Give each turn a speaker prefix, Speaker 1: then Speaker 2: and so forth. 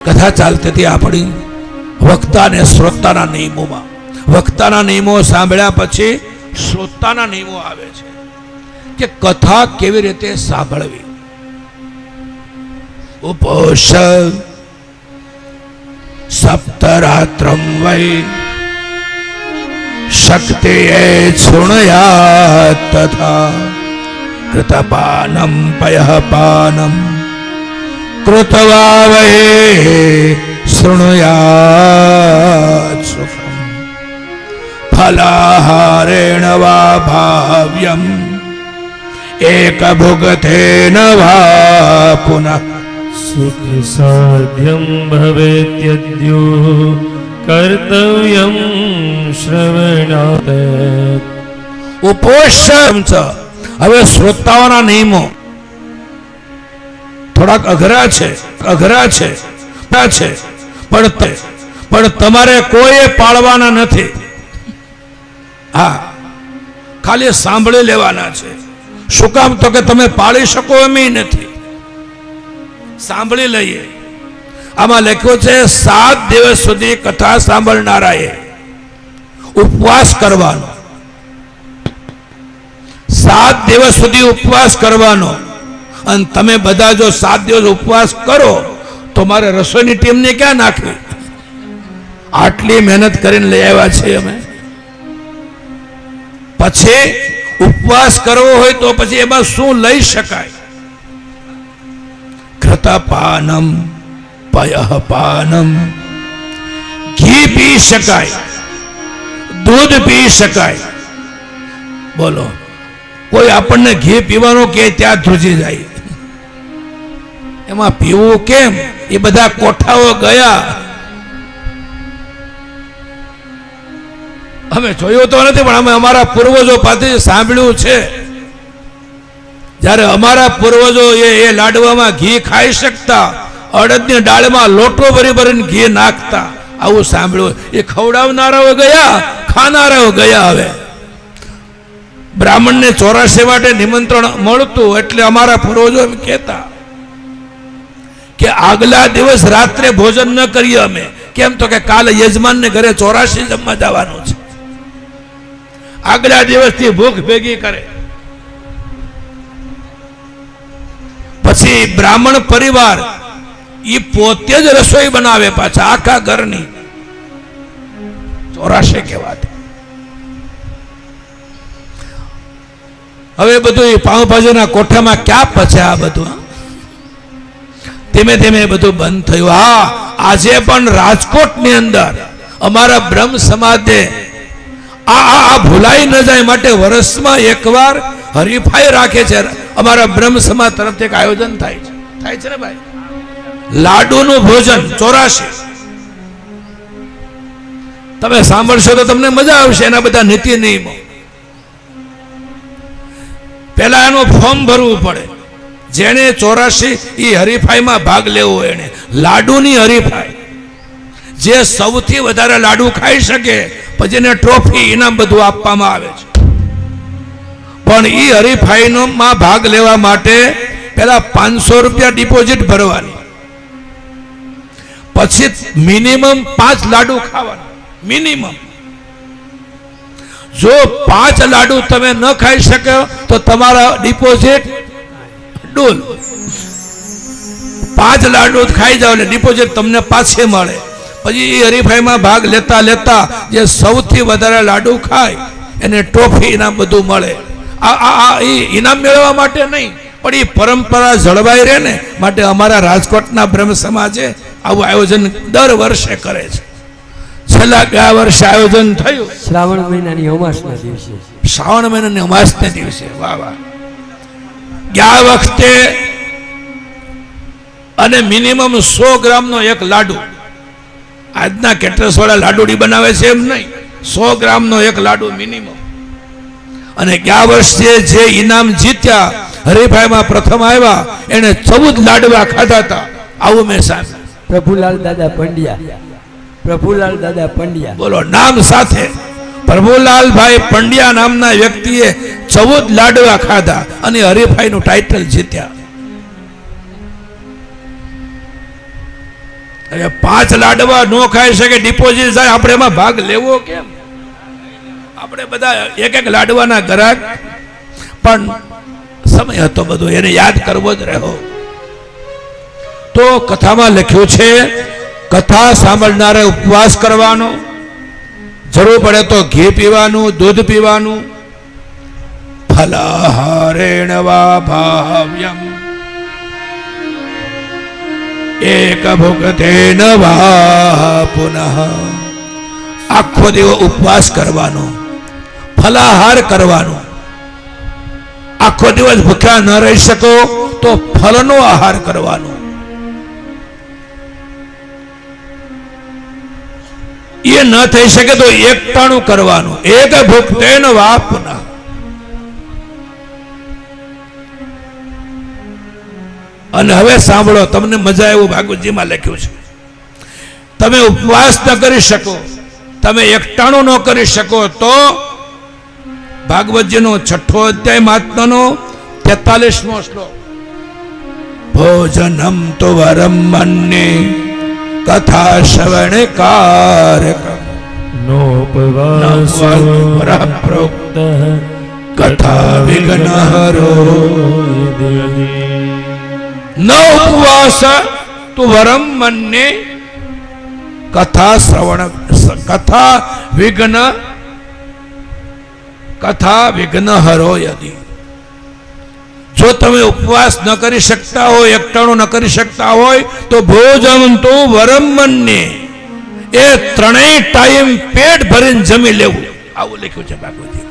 Speaker 1: કથા ચાલતી હતી આપણી વક્તા અને શ્રોતાના નિયમોમાં. વક્તાના નિયમો સાંભળ્યા પછી શ્રોતાના નિયમો આવે છે કે કથા કેવી રીતે સાંભળવી. ઉપોષ સપ્તરાત્રમ વૈ શક્તિ શૃણયા તથા કૃતપાનમ પયપાનમ કૃતવા વૈ શૃણુયાત સુખમ ફલાહારેણ વા ભાવ્યમ. એક ભુગતેન વા પુનઃ.
Speaker 2: સુખ સાધ્યમ ભવેત્યદ્યો. કર્તવ્યમ શ્રવણાત
Speaker 1: ઉપોષમ હવે શ્રોતાઓના નિયમો. થોડાક અઘરા છે અઘરા છે છે. પણ પણ તમારે કોઈએ પાળવાના નથી. હા, ખાલી સાંભળી લેવાના છે. શું કામ તો કે તમે પાળી શકો એમ નથી. સાંભળી લઈએ. આમાં લખ્યું છે, સાત દિવસ સુધી કથા સાંભળનારાએ ઉપવાસ કરવાનો. સાત દિવસ સુધી ઉપવાસ કરવાનો. અને તમે બધા જો સાત દિવસ ઉપવાસ કરો, તો મારે રસોઈની ટીમને ક્યાં નાખવી? આટલી મહેનત કરીને લઈ આવ્યા છે અમે. પછી ઉપવાસ કરવો હોય તો પછી એમાં શું લઈ શકાય? ઘૃતપાનમ પયહપાનમ ઘી પી શકાય, દૂધ પી શકાય. બોલો, કોઈ આપણને ઘી પીવાનું કે ત્યાં ધ્રુજી જાય? એમાં પીવું કેમ? એ બધા કોઠાઓ ગયા. અમે જોયું તો નથી, પણ અમે અમારા પૂર્વજો પાસેથી સાંભળ્યું છે. જ્યારે અમારા પૂર્વજો એ એ લાડવામાં ઘી ખાઈ શકતા, અડદની ડાળમાં લોટો ભરી ભરીને ઘી નાખતા, આવું સાંભળ્યું. એ ખવડાવનારાઓ ગયા, ખાનારાઓ ગયા હવે. બ્રાહ્મણને ચોરાસી માટે નિમંત્રણ મળતું એટલે અમારા પૂર્વજો એમ કહેતા કે આગલા દિવસ રાત્રે ભોજન ન કરીએ અમે કેમ તો કે કાલે યજમાનને ઘરે ચોરાસી જમવા જવાનું છે આગલા દિવસથી ભૂખ ભેગી કરે પછી બ્રાહ્મણ પરિવાર એ પોતે જ રસોઈ બનાવે પાછા આખા ઘરની ચોરાશે કહેવાતી હવે બધું એ પાઉંભાજીના કોઠામાં ક્યાં પચે આ બધું હા? ધીમે ધીમે બધું બંધ થયું. હા, આજે પણ રાજકોટની અંદર અમારા બ્રહ્મ સમાજે આ ભૂલાઈ ન જાય માટે વર્ષમાં એકવાર હરીફાઈ રાખે છે. અમારા બ્રહ્મ સમાજ તરફથી એક આયોજન થાય છે. થાય છે ને ભાઈ? લાડુનું ભોજન ચોરાશી. તમે સાંભળશો તો તમને મજા આવશે એના બધા નીતિ નિયમો. પહેલા એનું ફોર્મ ભરવું પડે. જેણે ચોરાશી એ હરીફાઈમાં ભાગ લેવો એને લાડુની હરીફાઈ. જે સૌથી વધારે લાડુ ખાઈ શકે, પછી એને ટ્રોફી ઇનામ બધું આપવામાં આવે છે. પણ એ હરીફાઈનો માં ભાગ લેવા માટે પહેલા પાંચસો રૂપિયા ડિપોઝિટ ભરવાની. પછી મિનિમમ પાંચ લાડુ ખાવાના. મિનિમમ. જો પાંચ લાડુ તમે ન ખાઈ શકો, તો તમારા ડિપોઝિટ ડોલ પાંચ લાડુ ખાઈ જાવ એટલે ડિપોઝિટ તમને પાછી મળે. પછી એ હરીફાઈમાં ભાગ લેતા લેતા જે સૌથી વધારે લાડુ ખાય એને ટ્રોફી ઇનામ બધું મળે. આ આ આ એ ઇનામ મેળવવા માટે નહીં પણ એ પરંપરા જળવાઈ રહે ને માટે અમારા રાજકોટના બ્રહ્મ સમાજે આવું આયોજન દર વર્ષે કરે છે. છેલ્લા ગયા વર્ષે આયોજન થયું.
Speaker 3: શ્રાવણ મહિનાની અમાસના દિવસે.
Speaker 1: શ્રાવણ મહિનાની અમાસના દિવસે. વાહ વાહ. ગયા વખતે અને મિનિમમ સો ગ્રામનો એક લાડુ. આજના કેટરસ વાળા લાડુડી બનાવે છે એમ નહીં. સો ગ્રામનો એક લાડુ મિનિમમ અને ગયા વર્ષે જે ઇનામ જીત્યા હરીફાઈમાં પ્રથમ આવ્યા એને ચૌદ લાડવા ખાધા હતા. આવું મેં સાંભળ્યું.
Speaker 3: પ્રભુલાલ દાદા પંડ્યા. પ્રભુલાલ દાદા પંડ્યા.
Speaker 1: બોલો નામ સાથે. પ્રભુલાલભાઈ પંડ્યા નામના વ્યક્તિએ ચૌદ લાડવા ખાધા અને હરીફાઈનું ટાઇટલ જીત્યા. અરે પાંચ લાડવા નો ખાઈ શકે ડિપોઝિટ થાય આપણે એમાં ભાગ લેવો કેમ? આપણે બધા એક એક લાડવાના ગ્રાહક પણ સમય હતો બધો, એને યાદ કરવો જ રહ્યો. તો કથામાં લખ્યું છે, કથા સાંભળનારે ઉપવાસ કરવાનો જરૂર પડે તો ઘી પીવાનું, દૂધ પીવાનું. ફલાહારેણ વા ભાવ્યમ. એક ભુગતેન વા પુનઃ. આખો દિવસ ઉપવાસ કરવાનો, ફલાહાર કરવાનો. આખો દિવસ ભૂખ્યા ન રહી શકો તો ફલનો આહાર કરવાનો. એ ન થઈ શકે તો એકટાણું કરવાનું. એક ભુક્તેન વા પુનઃ અને હવે સાંભળો, તમને મજા એવું ભાગવતજીમાં લખ્યું છે. તમે ઉપવાસ ન કરી શકો, તમે એકટાણું ન કરી શકો તો ભાગવતજીનો છઠ્ઠો અધ્યાય મહાત્માનો તેતાલીસમો શ્લોક. ભોજનમ તો વરમ મન્ને કથા શ્રવણકાર નોપવાસોપ્રોક્ત કથા વિઘ્નહરો ન ઉપવાસ તું વરમ મનને કથા શ્રવણ કથા વિઘ્ન કથા વિઘ્નહરો યદી જો તમે ઉપવાસ ન કરી શકતા હોય, એકટાણું ન કરી શકતા હોય, તો ભોજન તો વરમનને એ ત્રણેય ટાઈમ પેટ ભરીને જમી લેવું. આવું લખ્યું છે બાપુજી.